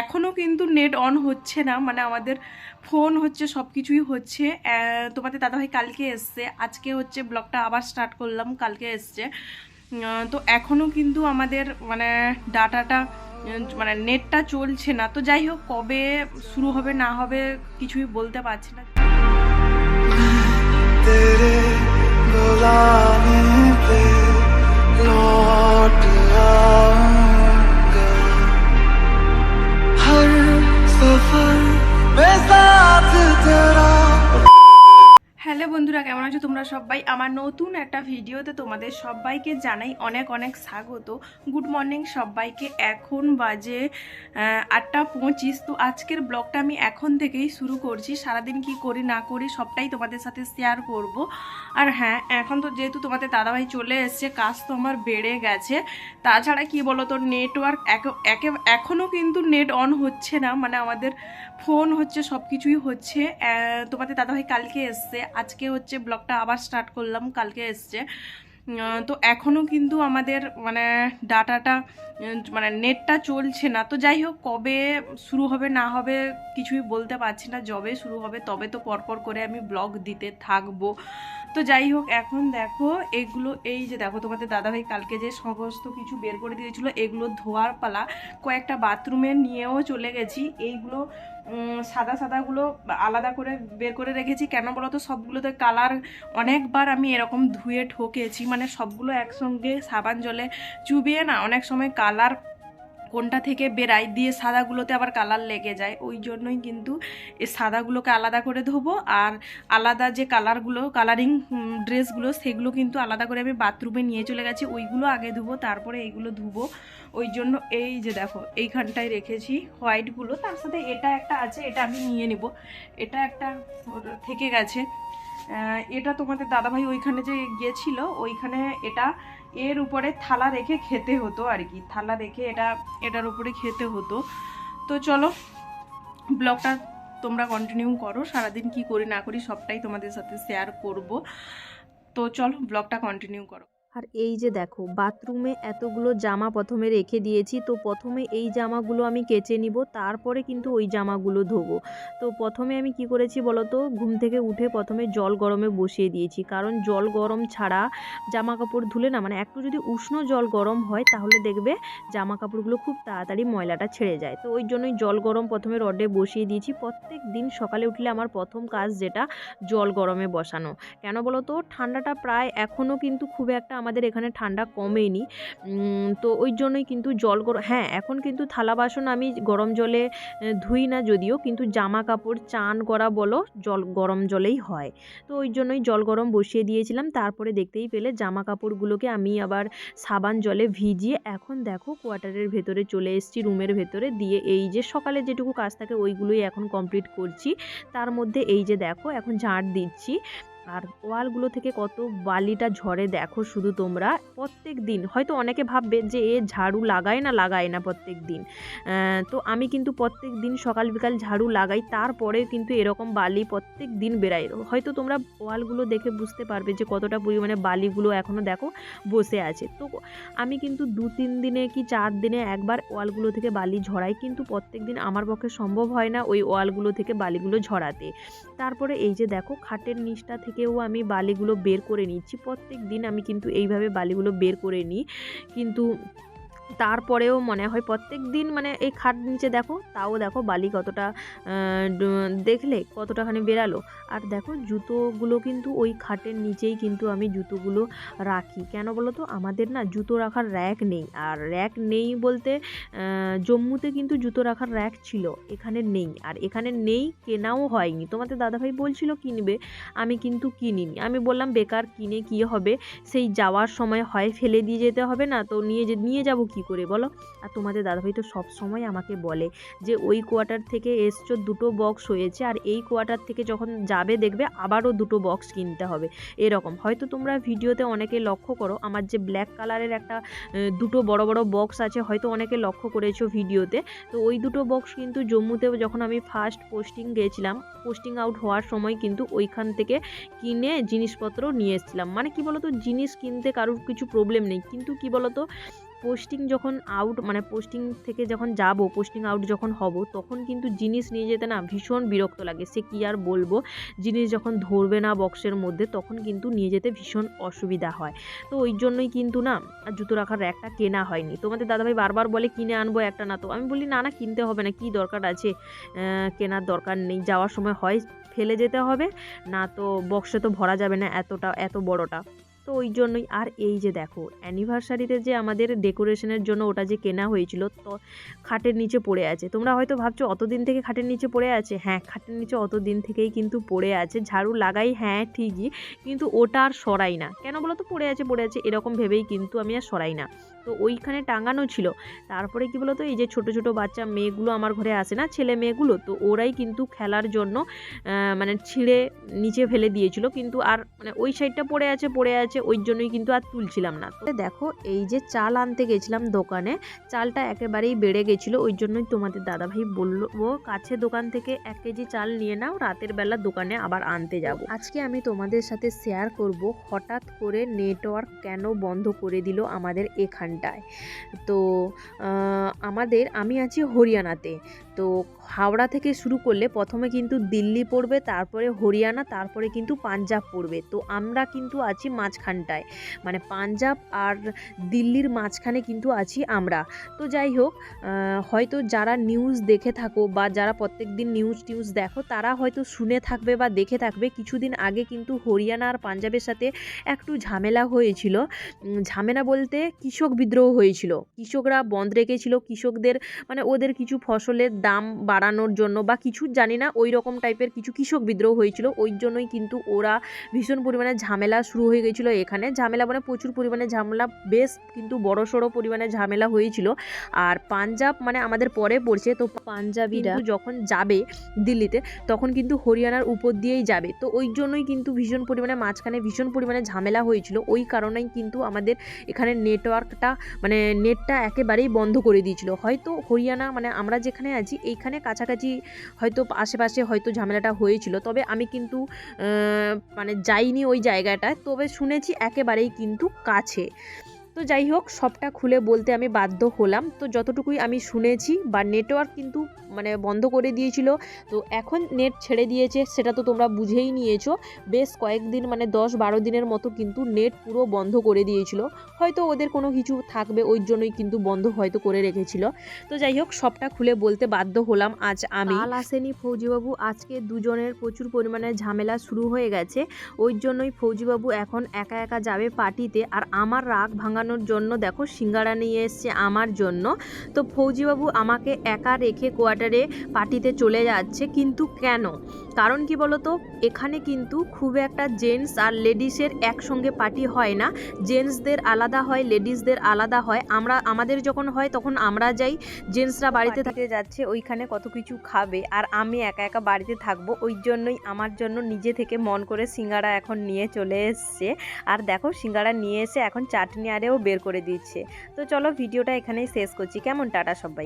এখনও কিন্তু net on হচ্ছে না মানে আমাদের ফোন হচ্ছে সব কিছুই হচ্ছে তোমাদের দাদাভাই কালকে এসছে আজকে হচ্ছে ব্লগটা আবার স্টার্ট করলাম কালকে এসছে। তো এখনও কিন্তু আমাদের মানে ডাটাটা মানে নেটটা চলছে না। তো যাই হোক কবে শুরু হবে না হবে কিছুই বলতে পারছি না। Lord, love. sıfır Mesaatı terar hello বন্ধুরা, কেমন আছো তোমরা সবাই? আমার নতুন একটা ভিডিওতে তোমাদের সবাইকে জানাই অনেক অনেক স্বাগত। গুড মর্নিং সবাইকে, এখন বাজে আটটা পঁচিশ। তো আজকের ব্লগটা আমি এখন থেকেই শুরু করছি। সারাদিন কি করি না করি সবটাই তোমাদের সাথে শেয়ার করব। আর হ্যাঁ এখন তো যেহেতু তোমাদের দাদাভাই চলে এসছে, কাজ তো আমার বেড়ে গেছে। তাছাড়া কি বলো তো নেটওয়ার্ক এখনও কিন্তু নেট অন হচ্ছে না। মানে আমাদের ফোন হচ্ছে সব কিছুই হচ্ছে তোমাদের দাদাভাই কালকে এসছে। আজকে হচ্ছে ব্লগটা আবার স্টার্ট করলাম, কালকে এসছে। তো এখনও কিন্তু আমাদের মানে ডাটাটা মানে নেটটা চলছে না। তো যাই হোক, কবে শুরু হবে, না হবে কিছুই বলতে পারছি না। যবে শুরু হবে, তবে তো পরপর করে আমি ব্লগ দিতে থাকব। তো যাই হোক, এখন দেখো এগুলো, এই যে দেখো তোমাদের দাদাভাই কালকে যে সমস্ত কিছু বের করে দিয়েছিল, এগুলো ধোয়ার পালা, কয়েকটা বাথরুমে নিয়েও চলে গেছি। এইগুলো সাদা সাদাগুলো আলাদা করে বের করে রেখেছি। কেন বলো তো সবগুলোতে কালার অনেকবার আমি এরকম ধুয়ে ঠকেছি। মানে সবগুলো একসঙ্গে সাবান জলে চুবিয়ে না, অনেক সময় কালার কোনটা থেকে বেরায় দিয়ে সাদাগুলোতে আবার কালার লেগে যায়, ওই জন্যই কিন্তু এই সাদাগুলোকে আলাদা করে ধোবো। আর আলাদা যে কালারগুলো কালারিং ড্রেসগুলো সেগুলো কিন্তু আলাদা করে আমি বাথরুমে নিয়ে চলে গেছি, ওইগুলো আগে ধুবো, তারপরে এইগুলো ধুবো। ওই জন্য এই যে দেখো, এইখানটায় রেখেছি হোয়াইটগুলো, তার সাথে এটা একটা আছে, এটা আমি নিয়ে নিব। এটা একটা থেকে গেছে। এটা তোমাদের দাদাভাই ওইখানে যে গিয়েছিল, ওইখানে এটা এর উপরে থালা রেখে খেতে হতো আর কি। থালা রেখে এটা, এটার উপরে খেতে হতো। তো চলো, ব্লগটা তোমরা কন্টিনিউ করো। সারাদিন কি করি না করি সবটাই তোমাদের সাথে শেয়ার করব। তো চলো, ব্লগটা কন্টিনিউ করো। আর এই যে দেখো, বাথরুমে এতগুলো জামা প্রথমে রেখে দিয়েছি, তো প্রথমে এই জামাগুলো আমি কেচে নিব, তারপরে কিন্তু ওই জামাগুলো ধোবো। তো প্রথমে আমি কি করেছি বলো তো ঘুম থেকে উঠে প্রথমে জল গরমে বসিয়ে দিয়েছি, কারণ জল গরম ছাড়া জামা কাপড় ধুলে না মানে একটু যদি উষ্ণ জল গরম হয়, তাহলে দেখবে জামা কাপড়গুলো খুব তাড়াতাড়ি ময়লাটা ছেড়ে যায়। তো ওই জন্যই জল গরম প্রথমে রডে বসিয়ে দিয়েছি, প্রত্যেক দিন সকালে উঠলে আমার প্রথম কাজ যেটা, জল গরমে বসানো। কেন বলো তো ঠান্ডাটা প্রায় এখনও কিন্তু খুব একটা আমাদের এখানে ঠান্ডা কমেনি। তো ওই জন্যই কিন্তু জল গরম হ্যাঁ এখন কিন্তু থালা বাসন আমি গরম জলে ধুই না যদিও, কিন্তু জামা কাপড়, চান করা বলো, জল, গরম জলেই হয়। তো ওই জন্যই জল গরম বসিয়ে দিয়েছিলাম, তারপরে দেখতেই পেলে জামা কাপড়গুলোকে আমি আবার সাবান জলে ভিজিয়ে এখন দেখো কোয়ার্টারের ভেতরে চলে এসেছি, রুমের ভেতরে, দিয়ে এই যে সকালে যেটুকু কাজ থাকে ওইগুলোই এখন কমপ্লিট করছি। তার মধ্যে এই যে দেখো, এখন ঝাঁট দিচ্ছি। আর ওয়ালগুলো থেকে কত বালিটা ঝরে দেখো শুধু তোমরা। প্রত্যেক দিন, হয়তো অনেকে ভাববে যে এ ঝাড়ু লাগায় না লাগায় না প্রত্যেক দিন। তো আমি কিন্তু প্রত্যেক দিন সকাল বিকাল ঝাড়ু লাগাই, তারপরে কিন্তু এরকম বালি প্রত্যেক দিন বেরায় হয়তো তোমরা ওয়ালগুলো দেখে বুঝতে পারবে যে কতটা পরিমাণে বালিগুলো এখনও দেখো বসে আছে। তো আমি কিন্তু দু তিন দিনে কি চার দিনে একবার ওয়ালগুলো থেকে বালি ঝরাই, কিন্তু প্রত্যেক দিন আমার পক্ষে সম্ভব হয় না ওই ওয়ালগুলো থেকে বালিগুলো ঝরাতে। তারপরে এই যে দেখো, খাটের নিচটা থেকেও আমি বালিগুলো বের করে নিচ্ছি। প্রত্যেক দিন আমি কিন্তু এইভাবে বালিগুলো বের করে নিই। কিন্তু তারপরেও মনে হয় প্রত্যেক দিন মানে এই খাট নিচে দেখো, তাও দেখো বালি কতটা দেখলে কতটাখানি বেরালো। আর দেখো জুতোগুলো কিন্তু ওই খাটের নিচেই কিন্তু আমি জুতোগুলো রাখি। কেন বলো তো আমাদের না জুতো রাখার র্যাক নেই। আর র্যাক নেই বলতে জম্মুতে কিন্তু জুতো রাখার র্যাক ছিল, এখানে নেই। আর এখানে নেই কেনাও হয়নি। তোমাদের দাদাভাই বলছিল কিনবে, আমি কিন্তু কিনিনি। আমি বললাম, বেকার কিনে কী হবে? সেই যাওয়ার সময় হয়, ফেলে দিয়ে যেতে হবে না, তো নিয়ে নিয়ে যাব কি করে বলো? আর তোমাদের দাদাভাই তো সব সময় আমাকে বলে যে, ওই কোয়ার্টার থেকে এসছো, দুটো বক্স হয়েছে, আর এই কোয়ার্টার থেকে যখন যাবে দেখবে আবারও দুটো বক্স কিনতে হবে। এরকম। হয়তো তোমরা ভিডিওতে অনেকে লক্ষ্য করো, আমার যে ব্ল্যাক কালারের একটা দুটো বড় বড় বক্স আছে, হয়তো অনেকে লক্ষ্য করেছ ভিডিওতে। তো ওই দুটো বক্স কিন্তু জম্মুতে যখন আমি ফার্স্ট পোস্টিং গিয়েছিলাম পোস্টিং আউট হওয়ার সময় কিন্তু ওইখান থেকে কিনে জিনিসপত্র নিয়ে এসেছিলাম। মানে কি বলতো, জিনিস কিনতে কারোর কিছু প্রবলেম নেই। কিন্তু কি বলতো পোস্টিং যখন আউট মানে পোস্টিং থেকে যখন যাব পোস্টিং আউট যখন হব, তখন কিন্তু জিনিস নিয়ে যেতে না ভীষণ বিরক্ত লাগে। সে কী আর বলব? জিনিস যখন ধরবে না বক্সের মধ্যে, তখন কিন্তু নিয়ে যেতে ভীষণ অসুবিধা হয়। তো ওই জন্যই কিন্তু না, জুতো রাখার র্যাকটা কেনা হয়নি। তোমাদের দাদাভাই বারবার বলে, কিনে আনব একটা না। তো আমি বলি, না না, কিনতে হবে না, কি দরকার আছে? কেনার দরকার নেই, যাওয়ার সময় হয়, ফেলে যেতে হবে। না তো বক্সে তো ভরা যাবে না এতটা, এত বড়টা। তো ওই জন্যই। আর এই যে দেখো অ্যানিভার্সারিতে যে আমাদের ডেকোরেশনের জন্য ওটা যে কেনা হয়েছিল, তো খাটের নিচে পড়ে আছে। তোমরা হয়তো ভাবছ, অতদিন থেকে খাটের নিচে পড়ে আছে? হ্যাঁ খাটের নিচে অত দিন থেকেই কিন্তু পড়ে আছে। ঝাড়ু লাগাই হ্যাঁ ঠিকই, কিন্তু ওটা আর সরাই না। কেন বলো তো? পড়ে আছে পড়ে আছে, এরকম ভেবেই কিন্তু আমি আর সরাই না। তো ওইখানে টাঙানো ছিল। তারপরে কি বলতো? এই যে ছোট ছোট বাচ্চা মেয়েগুলো আমার ঘরে আসে না, ছেলে মেয়েগুলো, তো ওরাই কিন্তু খেলার জন্য মানে ছিঁড়ে নিচে ফেলে দিয়েছিল। কিন্তু আর মানে ওই সাইডটা পড়ে আছে পড়ে আছে ওই জন্যই কিন্তু আর তুলছিলাম না। দেখো, এই যে চাল আনতে গেছিলাম দোকানে, চালটা একেবারেই বেড়ে গেছিল, ওই জন্যই তোমাদের দাদাভাই বলল কাছে দোকান থেকে এক কেজি চাল নিয়ে নাও, রাতের বেলা দোকানে আবার আনতে যাব। আজকে আমি তোমাদের সাথে শেয়ার করব হঠাৎ করে নেটওয়ার্ক কেন বন্ধ করে দিল আমাদের এখানটায়। তো আমাদের, আমি আছি হরিয়ানাতে। তো, হাওড়া থেকে শুরু করলে প্রথমে কিন্তু দিল্লি পড়বে, তারপরে হরিয়ানা, তারপরে কিন্তু পাঞ্জাব পড়বে। তো আমরা কিন্তু আছি মাঝখানটায়। মানে পাঞ্জাব আর দিল্লির মাঝখানে কিন্তু আছি আমরা। তো যাই হোক হয়তো যারা নিউজ দেখে থাকো বা যারা প্রত্যেক দিন নিউজ টিউজ দেখো, তারা হয়তো শুনে থাকবে বা দেখে থাকবে, কিছুদিন আগে কিন্তু হরিয়ানা আর পাঞ্জাবের সাথে একটু ঝামেলা হয়েছিল। ঝামেলা বলতে কৃষক বিদ্রোহ হয়েছিল। কৃষকরা বন্ধ রেখেছিল, কৃষকদের মানে ওদের কিছু ফসলের দাম বাড়ানোর জন্য বা কিছু জানি না, ওই রকম টাইপের কিছু কৃষক বিদ্রোহ হয়েছিল। ওই জন্যই কিন্তু ওরা ভীষণ পরিমাণে ঝামেলা শুরু হয়ে গেছিল এখানে। ঝামেলা মানে প্রচুর পরিমাণে ঝামেলা বেশ কিন্তু বড় সড়ো পরিমাণে ঝামেলা হয়েছিল। আর পাঞ্জাব মানে আমাদের পরে পড়ছে তো পাঞ্জাবিরা। যখন যাবে দিল্লিতে তখন কিন্তু হরিয়ানার উপর দিয়েই যাবে। তো ওই জন্যই কিন্তু ভীষণ পরিমাণে মাঝখানে ভীষণ পরিমাণে ঝামেলা হয়েছিল। ওই কারণেই কিন্তু আমাদের এখানে নেটওয়ার্কটা মানে নেটটা একেবারেই বন্ধ করে দিয়েছিল। হয়তো হরিয়ানা মানে আমরা যেখানে আছি এইখানে কাছাকাছি হয়তো আশেপাশে হয়তো ঝামেলাটা হয়েছিল। তবে আমি কিন্তু মানে যাইনি ওই জায়গাটায়। তবে শুনেছি একেবারেই কিন্তু কাছে। তো যাই হোক, সবটা খুলে বলতে আমি বাধ্য হলাম। তো যতটুকুই আমি শুনেছি, বা নেটওয়ার্ক কিন্তু মানে বন্ধ করে দিয়েছিল, তো এখন নেট ছেড়ে দিয়েছে, সেটা তো তোমরা বুঝেই নিয়েছো। বেশ কয়েকদিন মানে দশ বারো দিনের মতো কিন্তু নেট পুরো বন্ধ করে দিয়েছিল। হয়তো ওদের কোনো কিছু থাকবে, ওই জন্যই কিন্তু বন্ধ হয়তো করে রেখেছিল। তো যাই হোক, সবটা খুলে বলতে বাধ্য হলাম আজ আমি। আসেনি ফৌজিবাবু, আজকে দুজনের প্রচুর পরিমাণে ঝামেলা শুরু হয়ে গেছে। ওই জন্যই ফৌজিবাবু এখন একা একা যাবে পার্টিতে, আর আমার রাগ ভাঙানোর জন্য দেখো সিঙ্গারা নিয়ে এসছে আমার জন্য। তো ফৌজিবাবু আমাকে একা রেখে কোয়ার্টারে পার্টিতে চলে যাচ্ছে কিন্তু কেন? কারণ কি বলতো এখানে কিন্তু খুব একটা জেন্টস আর লেডিসের একসঙ্গে পার্টি হয় না। জেন্টসদের আলাদা হয় লেডিসদের আলাদা হয়। আমরা আমাদের যখন হয় তখন আমরা যাই জেন্টসরা বাড়িতে থাকতে যাচ্ছে ওইখানে কত কিছু খাবে আর আমি একা একা বাড়িতে থাকব ওই জন্যই আমার জন্য নিজে থেকে মন করে সিঙ্গারা এখন নিয়ে চলে এসছে। আর দেখো সিঙ্গারা নিয়ে এসে এখন চাটনি আরেও বের করে দিচ্ছে। তো চলো ভিডিওটা এখানেই শেষ করছি। কেমন? টাটা সবাই।